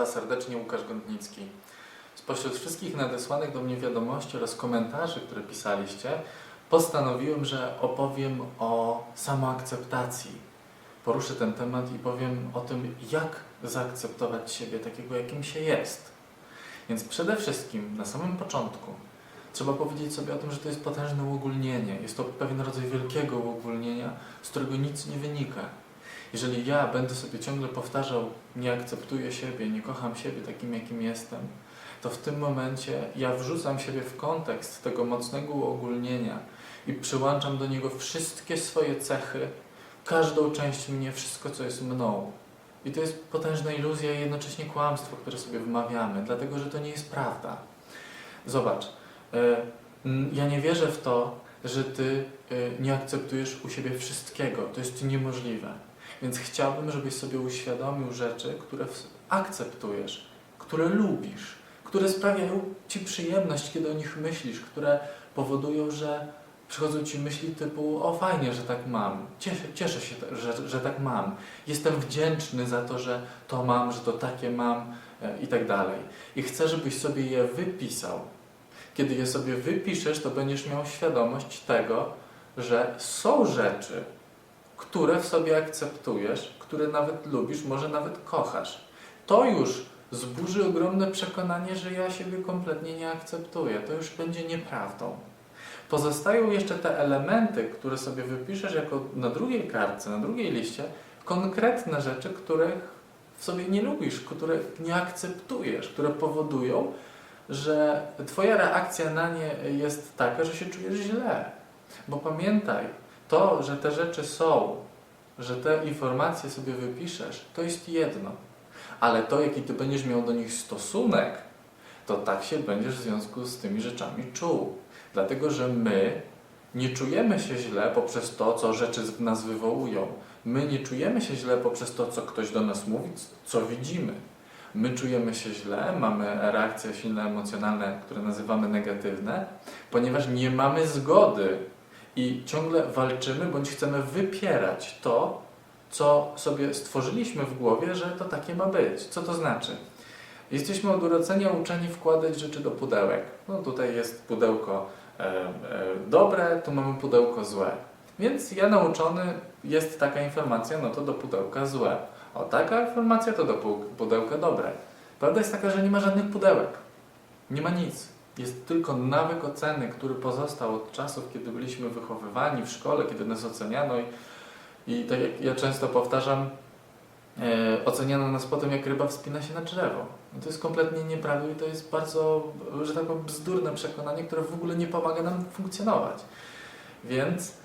Was serdecznie, Łukasz Gondnicki. Spośród wszystkich nadesłanych do mnie wiadomości oraz komentarzy, które pisaliście, postanowiłem, że opowiem o samoakceptacji. Poruszę ten temat i powiem o tym, jak zaakceptować siebie takiego, jakim się jest. Więc przede wszystkim, na samym początku, trzeba powiedzieć sobie o tym, że to jest potężne uogólnienie. Jest to pewien rodzaj wielkiego uogólnienia, z którego nic nie wynika. Jeżeli ja będę sobie ciągle powtarzał, nie akceptuję siebie, nie kocham siebie takim, jakim jestem, to w tym momencie ja wrzucam siebie w kontekst tego mocnego uogólnienia i przyłączam do niego wszystkie swoje cechy, każdą część mnie, wszystko, co jest mną. I to jest potężna iluzja i jednocześnie kłamstwo, które sobie wymawiamy, dlatego że to nie jest prawda. Zobacz, e, ja nie wierzę w to, że ty e, nie akceptujesz u siebie wszystkiego. To jest niemożliwe. Więc chciałbym, żebyś sobie uświadomił rzeczy, które akceptujesz, które lubisz, które sprawiają ci przyjemność, kiedy o nich myślisz, które powodują, że przychodzą ci myśli typu: O, fajnie, że tak mam, cieszę, cieszę się, że, że tak mam, jestem wdzięczny za to, że to mam, że to takie mam e, i tak dalej. I chcę, żebyś sobie je wypisał. Kiedy je sobie wypiszesz, to będziesz miał świadomość tego, że są rzeczy, które w sobie akceptujesz, które nawet lubisz, może nawet kochasz. To już zburzy ogromne przekonanie, że ja siebie kompletnie nie akceptuję. To już będzie nieprawdą. Pozostają jeszcze te elementy, które sobie wypiszesz jako na drugiej kartce, na drugiej liście, konkretne rzeczy, których w sobie nie lubisz, których nie akceptujesz, które powodują, że Twoja reakcja na nie jest taka, że się czujesz źle. Bo pamiętaj, to, że te rzeczy są, że te informacje sobie wypiszesz, to jest jedno. Ale to, jaki ty będziesz miał do nich stosunek, to tak się będziesz w związku z tymi rzeczami czuł. Dlatego, że my nie czujemy się źle poprzez to, co rzeczy w nas wywołują. My nie czujemy się źle poprzez to, co ktoś do nas mówi, co widzimy. My czujemy się źle, mamy reakcje silne emocjonalne, które nazywamy negatywne, ponieważ nie mamy zgody i ciągle walczymy bądź chcemy wypierać to, co sobie stworzyliśmy w głowie, że to takie ma być. Co to znaczy? Jesteśmy od urodzenia uczeni wkładać rzeczy do pudełek. No tutaj jest pudełko e, e, dobre, tu mamy pudełko złe. Więc ja nauczony jest taka informacja, no to do pudełka złe. O, taka informacja to do pu- pudełka dobre. Prawda jest taka, że nie ma żadnych pudełek. Nie ma nic. Jest tylko nawyk oceny, który pozostał od czasów, kiedy byliśmy wychowywani w szkole, kiedy nas oceniano i, i tak jak ja często powtarzam, e, oceniano nas po tym, jak ryba wspina się na drzewo. No to jest kompletnie nieprawda i to jest bardzo, że tak powiem, bzdurne przekonanie, które w ogóle nie pomaga nam funkcjonować. Więc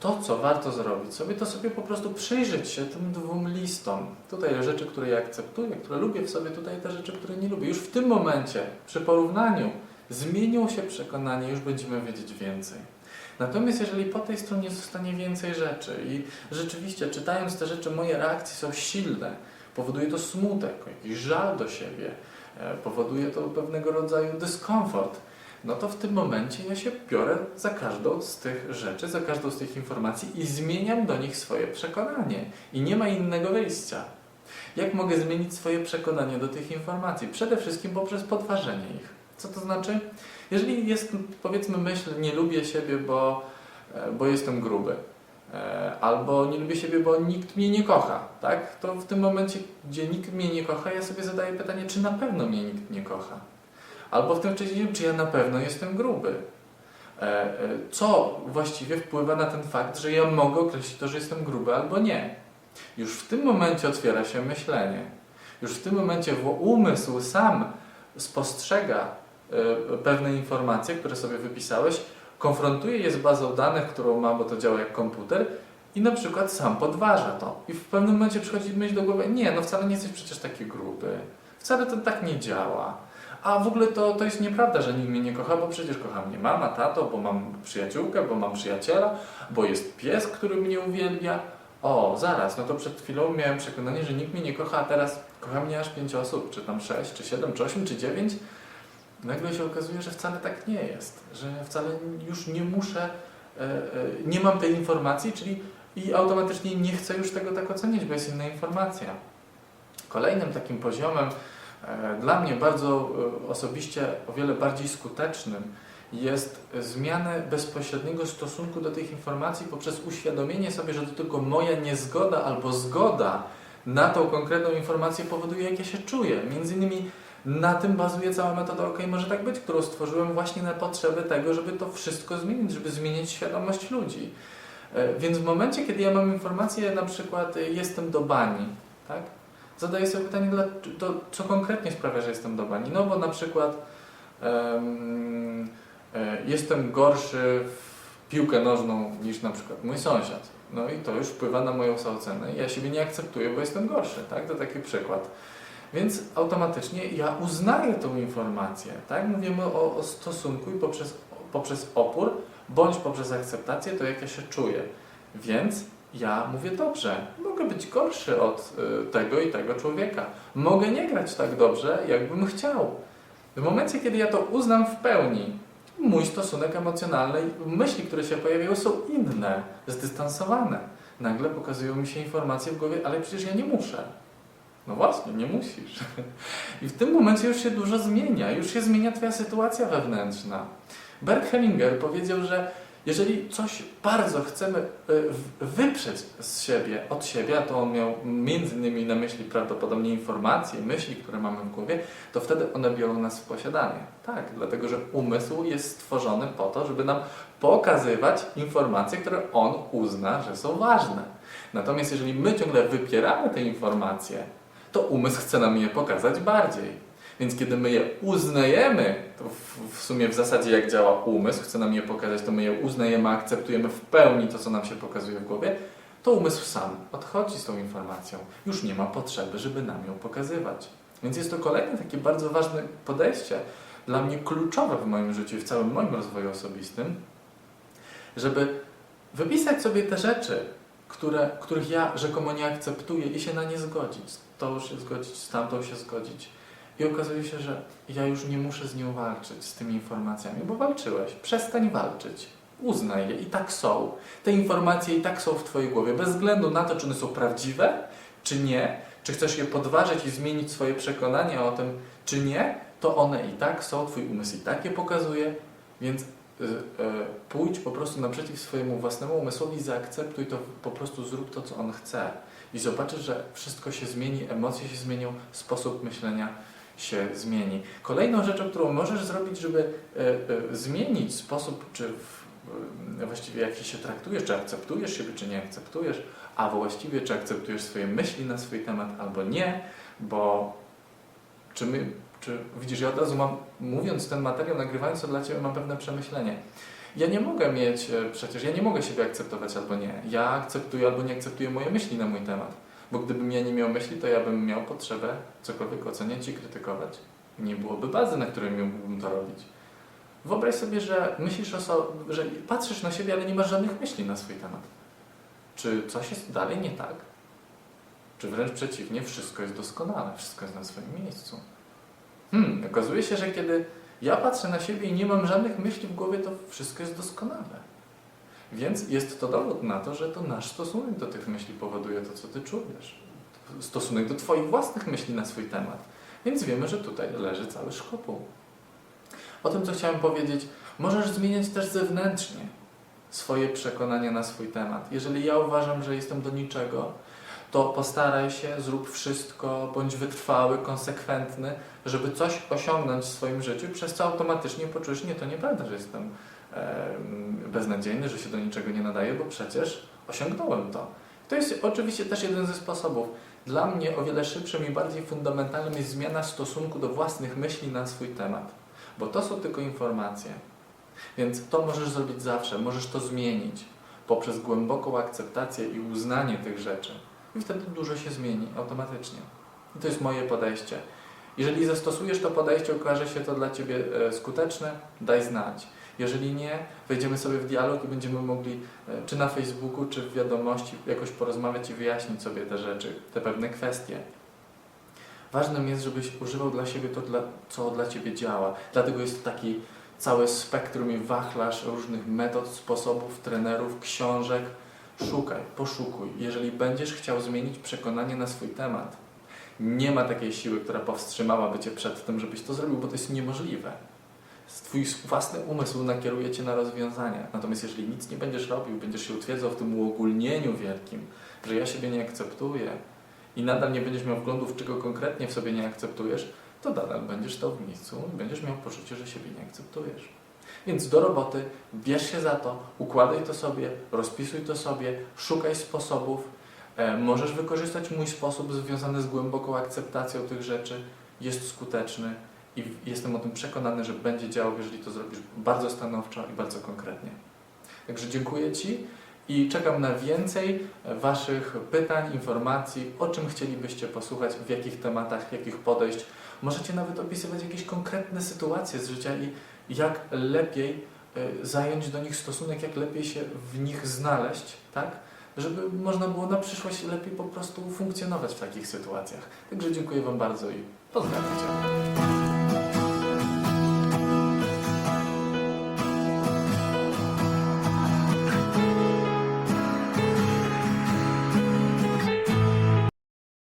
to, co warto zrobić sobie, to sobie po prostu przyjrzeć się tym dwóm listom. Tutaj rzeczy, które ja akceptuję, które lubię w sobie, tutaj te rzeczy, które nie lubię. Już w tym momencie, przy porównaniu, zmienią się przekonania, już będziemy wiedzieć więcej. Natomiast jeżeli po tej stronie zostanie więcej rzeczy i rzeczywiście czytając te rzeczy moje reakcje są silne, powoduje to smutek, jakiś żal do siebie, e, powoduje to pewnego rodzaju dyskomfort, no to w tym momencie ja się biorę za każdą z tych rzeczy, za każdą z tych informacji i zmieniam do nich swoje przekonanie. I nie ma innego wyjścia. Jak mogę zmienić swoje przekonanie do tych informacji? Przede wszystkim poprzez podważenie ich. Co to znaczy? Jeżeli jest, powiedzmy, myśl, nie lubię siebie, bo, e, bo jestem gruby, e, albo nie lubię siebie, bo nikt mnie nie kocha, tak? To w tym momencie, gdzie nikt mnie nie kocha, ja sobie zadaję pytanie, czy na pewno mnie nikt nie kocha? Albo w tym wcześniej, czy ja na pewno jestem gruby? E, e, Co właściwie wpływa na ten fakt, że ja mogę określić to, że jestem gruby albo nie? Już w tym momencie otwiera się myślenie. Już w tym momencie umysł sam spostrzega e, pewne informacje, które sobie wypisałeś, konfrontuje je z bazą danych, którą ma, bo to działa jak komputer i na przykład sam podważa to. I w pewnym momencie przychodzi myśl do głowy, nie, no wcale nie jesteś przecież taki gruby. Wcale to tak nie działa. A w ogóle to, to jest nieprawda, że nikt mnie nie kocha, bo przecież kocha mnie mama, tato, bo mam przyjaciółkę, bo mam przyjaciela, bo jest pies, który mnie uwielbia. O, zaraz, no to przed chwilą miałem przekonanie, że nikt mnie nie kocha, a teraz kocha mnie aż pięć osób, czy tam sześć, czy siedem, czy osiem, czy dziewięć. Nagle się okazuje, że wcale tak nie jest, że wcale już nie muszę, e, e, nie mam tej informacji, czyli i automatycznie nie chcę już tego tak oceniać, bo jest inna informacja. Kolejnym takim poziomem, dla mnie bardzo e, osobiście o wiele bardziej skutecznym, jest zmiana bezpośredniego stosunku do tych informacji poprzez uświadomienie sobie, że to tylko moja niezgoda albo zgoda na tą konkretną informację powoduje, jak ja się czuję. Między innymi na tym bazuje cała metoda OK, może tak być, którą stworzyłem właśnie na potrzeby tego, żeby to wszystko zmienić, żeby zmienić świadomość ludzi. E, Więc w momencie, kiedy ja mam informację, na przykład e, jestem do bani, tak? Zadaję sobie pytanie, to, co konkretnie sprawia, że jestem do bani. No bo na przykład e, jestem gorszy w piłkę nożną niż na przykład mój sąsiad. No i to już wpływa na moją samocenę i ja siebie nie akceptuję, bo jestem gorszy, tak? To taki przykład. Więc automatycznie ja uznaję tą informację, tak? Mówimy o, o stosunku i poprzez, poprzez opór, bądź poprzez akceptację, to jak ja się czuję. Więc ja mówię dobrze, mogę być gorszy od y, tego i tego człowieka. Mogę nie grać tak dobrze, jakbym chciał. W momencie, kiedy ja to uznam w pełni, mój stosunek emocjonalny, myśli, które się pojawiają, są inne, zdystansowane. Nagle pokazują mi się informacje w głowie, ale przecież ja nie muszę. No właśnie, nie musisz. I w tym momencie już się dużo zmienia, już się zmienia Twoja sytuacja wewnętrzna. Bert Hellinger powiedział, że jeżeli coś bardzo chcemy w- wyprzeć z siebie, od siebie, a to on miał między innymi na myśli prawdopodobnie informacje, myśli, które mamy w głowie, to wtedy one biorą nas w posiadanie. Tak, dlatego że umysł jest stworzony po to, żeby nam pokazywać informacje, które on uzna, że są ważne. Natomiast jeżeli my ciągle wypieramy te informacje, to umysł chce nam je pokazać bardziej. Więc kiedy my je uznajemy, to w, w sumie w zasadzie jak działa umysł, chce nam je pokazać, to my je uznajemy, akceptujemy w pełni to, co nam się pokazuje w głowie, to umysł sam odchodzi z tą informacją. Już nie ma potrzeby, żeby nam ją pokazywać. Więc jest to kolejne takie bardzo ważne podejście, dla mnie kluczowe w moim życiu i w całym moim rozwoju osobistym, żeby wypisać sobie te rzeczy, które, których ja rzekomo nie akceptuję i się na nie zgodzić. Tą się zgodzić, z tamtą się zgodzić. I okazuje się, że ja już nie muszę z nią walczyć, z tymi informacjami, bo walczyłeś. Przestań walczyć. Uznaj je i tak są. Te informacje i tak są w Twojej głowie, bez względu na to, czy one są prawdziwe, czy nie, czy chcesz je podważyć i zmienić swoje przekonania o tym, czy nie, to one i tak są, Twój umysł i tak je pokazuje, więc y, y, pójdź po prostu naprzeciw swojemu własnemu umysłowi, zaakceptuj to, po prostu zrób to, co on chce. I zobaczysz, że wszystko się zmieni, emocje się zmienią, sposób myślenia się zmieni. Kolejną rzeczą, którą możesz zrobić, żeby y, y, zmienić sposób, czy y, właściwie jaki się traktujesz, czy akceptujesz siebie, czy nie akceptujesz, a właściwie czy akceptujesz swoje myśli na swój temat, albo nie, bo czy my, czy widzisz, ja od razu mam, mówiąc ten materiał, nagrywając to dla Ciebie, mam pewne przemyślenie. Ja nie mogę mieć, e, przecież ja nie mogę siebie akceptować albo nie. Ja akceptuję albo nie akceptuję moje myśli na mój temat. Bo gdybym ja nie miał myśli, to ja bym miał potrzebę cokolwiek oceniać i krytykować. Nie byłoby bazy, na której mógłbym to robić. Wyobraź sobie, że myślisz o so, że patrzysz na siebie, ale nie masz żadnych myśli na swój temat. Czy coś jest dalej nie tak? Czy wręcz przeciwnie, wszystko jest doskonale, wszystko jest na swoim miejscu? Hmm, okazuje się, że kiedy ja patrzę na siebie i nie mam żadnych myśli w głowie, to wszystko jest doskonale. Więc jest to dowód na to, że to nasz stosunek do tych myśli powoduje to, co ty czujesz. Stosunek do twoich własnych myśli na swój temat. Więc wiemy, że tutaj leży cały szkopuł. O tym, co chciałem powiedzieć, możesz zmieniać też zewnętrznie swoje przekonania na swój temat. Jeżeli ja uważam, że jestem do niczego, to postaraj się, zrób wszystko, bądź wytrwały, konsekwentny, żeby coś osiągnąć w swoim życiu, przez co automatycznie poczujesz, nie, to nieprawda, że jestem em, beznadziejny, że się do niczego nie nadaję, bo przecież osiągnąłem to. To jest oczywiście też jeden ze sposobów. Dla mnie o wiele szybszym i bardziej fundamentalnym jest zmiana stosunku do własnych myśli na swój temat, bo to są tylko informacje. Więc to możesz zrobić zawsze, możesz to zmienić poprzez głęboką akceptację i uznanie tych rzeczy. I wtedy dużo się zmieni automatycznie. I to jest moje podejście. Jeżeli zastosujesz to podejście, okaże się to dla Ciebie e, skuteczne, daj znać. Jeżeli nie, wejdziemy sobie w dialog i będziemy mogli, e, czy na Facebooku, czy w wiadomości, jakoś porozmawiać i wyjaśnić sobie te rzeczy, te pewne kwestie. Ważnym jest, żebyś używał dla siebie to, co dla Ciebie działa. Dlatego jest taki cały spektrum i wachlarz różnych metod, sposobów, trenerów, książek. Szukaj, poszukuj. Jeżeli będziesz chciał zmienić przekonanie na swój temat, Nie ma takiej siły, która powstrzymałaby Cię przed tym, żebyś to zrobił, bo to jest niemożliwe. Twój własny umysł nakieruje Cię na rozwiązania. Natomiast jeżeli nic nie będziesz robił, będziesz się utwierdzał w tym uogólnieniu wielkim, że ja siebie nie akceptuję i nadal nie będziesz miał wglądu w czego konkretnie w sobie nie akceptujesz, to nadal będziesz stał w miejscu i będziesz miał poczucie, że siebie nie akceptujesz. Więc do roboty, bierz się za to, układaj to sobie, rozpisuj to sobie, szukaj sposobów. E, możesz wykorzystać mój sposób związany z głęboką akceptacją tych rzeczy. Jest skuteczny i jestem o tym przekonany, że będzie działał, jeżeli to zrobisz bardzo stanowczo i bardzo konkretnie. Także dziękuję Ci i czekam na więcej Waszych pytań, informacji, o czym chcielibyście posłuchać, w jakich tematach, jakich podejść. Możecie nawet opisywać jakieś konkretne sytuacje z życia i jak lepiej e, zająć do nich stosunek, jak lepiej się w nich znaleźć, tak? Żeby można było na przyszłość lepiej po prostu funkcjonować w takich sytuacjach. Także dziękuję Wam bardzo i pozdrawiam.